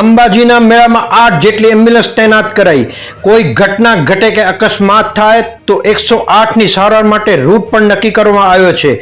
અંબાજીના મેળામાં આઠ જેટલી એમ્બ્યુલન્સ તૈનાત કરાઈ. કોઈ ઘટના ઘટે કે અકસ્માત થાય તો એકસો આઠની સારવાર માટે રૂટ પણ નક્કી કરવામાં આવ્યો છે.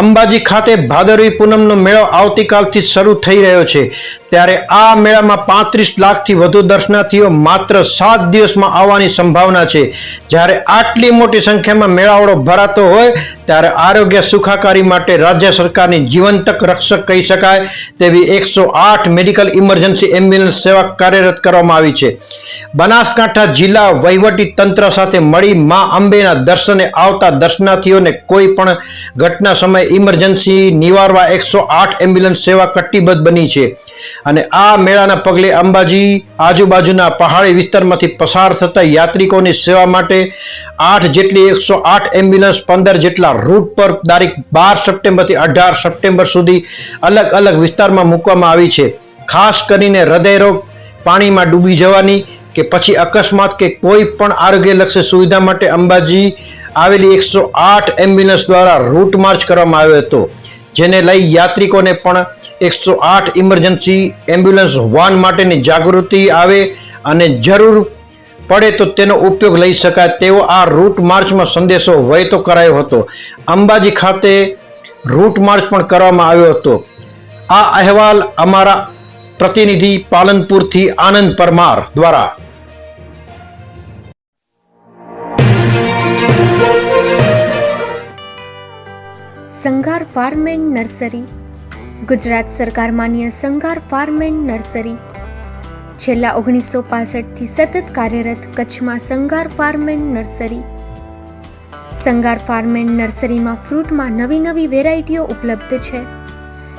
અંબાજી ખાતે ભાદરવી પૂનમનો મેળો આવતીકાલથી શરૂ થઈ રહ્યો છે. ત્યારે આ મેળામાં પાંત્રીસ લાખથી વધુ દર્શનાર્થીઓ માત્ર સાત દિવસમાં આવવાની સંભાવના છે. જ્યારે આટલી મોટી સંખ્યામાં મેળાવડો ભરાતો હોય, ત્યારે આરોગ્ય સુખાકારી માટે રાજ્ય સરકારની જીવંતક રક્ષક કહી શકાય તેવી એકસો આઠ મેડિકલ ઇમરજન્સી એમ્બ્યુલન્સ સેવા કાર્યરત કરવામાં આવી છે. બનાસકાંઠા જિલ્લા વહીવટી તંત્ર સાથે મળી મા અંબેના દર્શને આવતા દર્શનાર્થીઓને કોઈ પણ ઘટના સમયે ઇમરજન્સી નિવારવા એકસો આઠ એમ્બ્યુલન્સ સેવા કટિબદ્ધ બની છે. અને આ મેળાના પગલે અંબાજી આજુબાજુના પહાડી વિસ્તારમાંથી પસાર થતા યાત્રિકોની સેવા માટે આઠ જેટલી એકસો આઠ એમ્બ્યુલન્સ, પંદર જેટલા રૂટ પર તારીખ બાર સપ્ટેમ્બરથી અઢાર સપ્ટેમ્બર સુધી અલગ અલગ વિસ્તારમાં મૂકવામાં આવી છે. ખાસ કરીને હૃદયરોગ પાણીમાં ડૂબી જવાની કે પછી અકસ્માત કે કોઈ પણ આરોગ્યલક્ષી સુવિધા માટે અંબાજી આવેલી એકસો આઠ એમ્બ્યુલન્સ દ્વારા રૂટ માર્ચ કરવામાં આવ્યો હતો. જેને લઈ યાત્રિકોને પણ એકસો આઠ ઇમરજન્સી એમ્બ્યુલન્સ વાન માટેની જાગૃતિ આવે અને જરૂર પડે તો તેનો ઉપયોગ લઈ શકાય તેવો આ રૂટ માર્ચમાં સંદેશો વહેતો કરાયો હતો. અંબાજી ખાતે રૂટ માર્ચ પણ કરવામાં આવ્યો હતો. આ અહેવાલ અમારા પ્રતિનિધિ પાલનપુરથી આનંદ પરમાર દ્વારા. Sanghar farm and nursery. Gujarat સરકાર માન્ય સંઘાર ફાર્મ એન્ડ નર્સરી. છેલ્લા ઓગણીસો પાસઠથી સતત કાર્યરત કચ્છમાં Sanghar farm and nursery. Sanghar farm and નર્સરીમાં ફ્રૂટમાં નવી નવી વેરાયટીઓ ઉપલબ્ધ છે.